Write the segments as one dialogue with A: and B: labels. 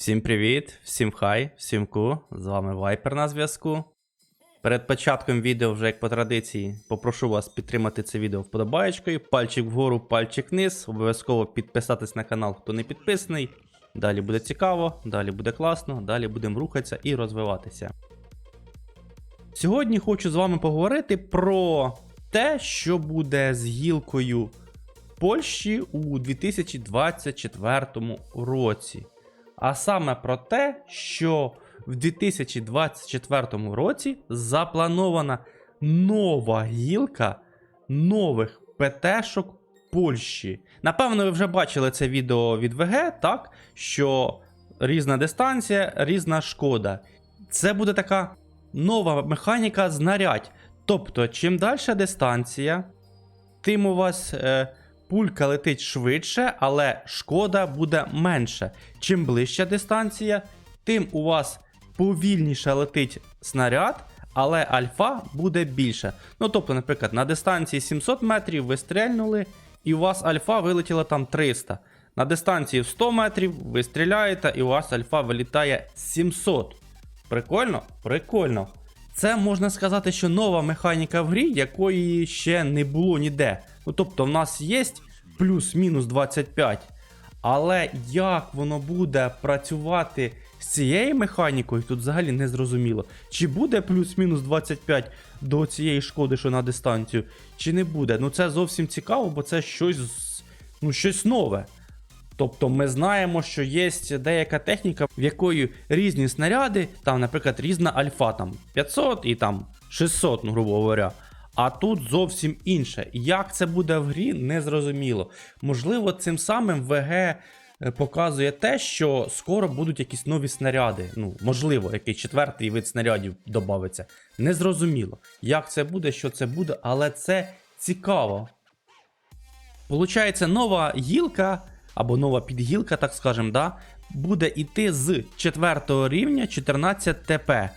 A: Всім привіт, всім хай, всім ку. З вами Вайпер на зв'язку. Перед початком відео, вже як по традиції, попрошу вас підтримати це відео вподобаєчкою. Пальчик вгору, пальчик вниз. Обов'язково підписатись на канал, хто не підписаний. Далі буде цікаво, далі буде класно, далі будемо рухатися і розвиватися. Сьогодні хочу з вами поговорити про те, що буде з гілкою Польщі у 2024 році. А саме про те, що в 2024 році запланована нова гілка нових ПТшок Польщі. Напевно, ви вже бачили це відео від ВГ, так? Що різна дистанція, різна шкода. Це буде така нова механіка знарядь. Тобто, чим далі дистанція, тим у вас е, пулька летить швидше, але шкода буде менше. Чим ближча дистанція, тим у вас повільніше летить снаряд, але альфа буде більше. Ну тобто, наприклад, на дистанції 700 метрів ви стрельнули, і у вас альфа вилетіла там 300. На дистанції 100 метрів ви стріляєте, і у вас альфа вилітає 700. Прикольно? Прикольно. Це можна сказати, що нова механіка в грі, якої ще не було ніде. Ну тобто, в нас є плюс-мінус 25. Але як воно буде працювати з цією механікою, тут взагалі не зрозуміло. Чи буде плюс-мінус 25 до цієї шкоди, що на дистанцію, чи не буде. Ну це зовсім цікаво, бо це щось, ну, щось нове. Тобто ми знаємо, що є деяка техніка, в якої різні снаряди, там, наприклад, різна альфа, там 500 і там 600, ну, грубо говоря. А тут зовсім інше. Як це буде в грі, не зрозуміло. Можливо, цим самим ВГ е, показує те, що скоро будуть якісь нові снаряди. Ну, можливо, якийсь четвертий вид снарядів додається. Незрозуміло, як це буде, що це буде, але це цікаво. Получається, нова гілка або нова підгілка, так скажем, да, буде йти з 4 рівня 14 ТП.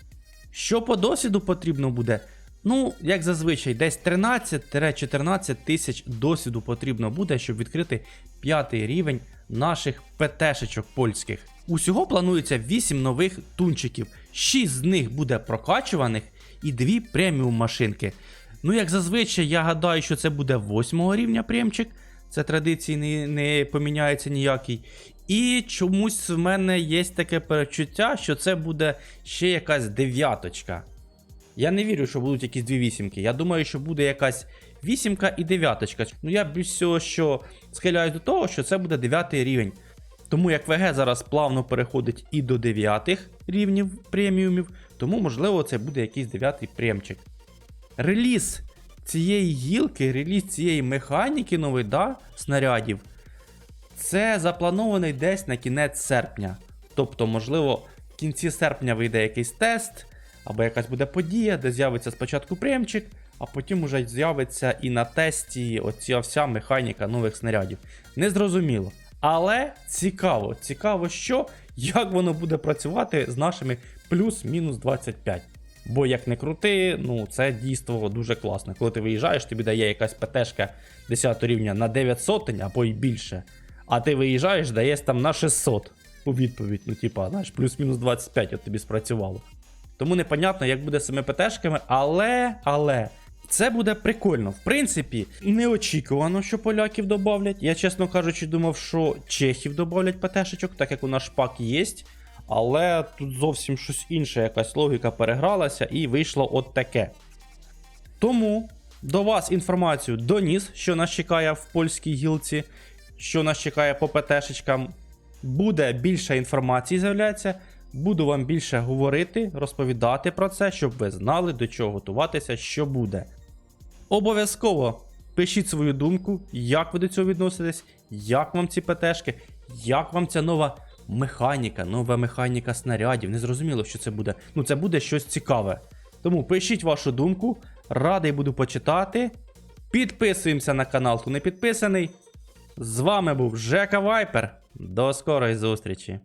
A: Що по досвіду потрібно буде? Ну, як зазвичай, десь 13-14 тисяч досвіду потрібно буде, щоб відкрити п'ятий рівень наших ПТшечок польських. Усього планується 8 нових тунчиків, 6 з них буде прокачуваних і 2 преміум машинки. Ну, як зазвичай, я гадаю, що це буде 8 рівня премчик. Це традиції не, не поміняється ніякий. І чомусь в мене є таке перечуття, що це буде ще якась дев'яточка. Я не вірю, що будуть якісь дві вісімки. Я думаю, що буде якась вісімка і дев'яточка. Ну я більш всього, що схиляюсь до того, що це буде дев'ятий рівень. Тому як ВГ зараз плавно переходить і до дев'ятих рівнів преміумів, тому можливо це буде якийсь дев'ятий премчик. Реліз цієї гілки, реліз цієї механіки нової да, снарядів, це запланований десь на кінець серпня. Тобто, можливо, в кінці серпня вийде якийсь тест, або якась буде подія, де з'явиться спочатку премчик, а потім уже з'явиться і на тесті оця вся механіка нових снарядів. Незрозуміло. Але цікаво, цікаво, що, як воно буде працювати з нашими плюс-мінус 25. Бо як не крути, ну це дійство дуже класно. Коли ти виїжджаєш, тобі дає якась ПТшка 10 рівня на 9 сотень або й більше. А ти виїжджаєш, даєш там на 600 у відповідь. Ну, типа, знаєш, плюс-мінус 25 от тобі спрацювало. Тому непонятно, як буде з цими ПТшками, але, але. Це буде прикольно. В принципі, неочікувано, що поляків додавлять. Я, чесно кажучи, думав, що чехів додавлять ПТшечок, так як у нас шпак є. Але тут зовсім щось інше, якась логіка перегралася, і вийшло от таке. Тому до вас інформацію доніс, що нас чекає в польській гілці, що нас чекає по ПТшечкам. Буде більше інформації з'являється. Буду вам більше говорити, розповідати про це, щоб ви знали, до чого готуватися, що буде. Обов'язково пишіть свою думку, як ви до цього відноситесь, як вам ці ПТшки, як вам ця нова механіка, нова механіка снарядів. Не зрозуміло, що це буде. Ну, це буде щось цікаве. Тому пишіть вашу думку, радий буду почитати. Підписуємося на канал, хто не підписаний. З вами був Жека Вайпер. До скорої зустрічі!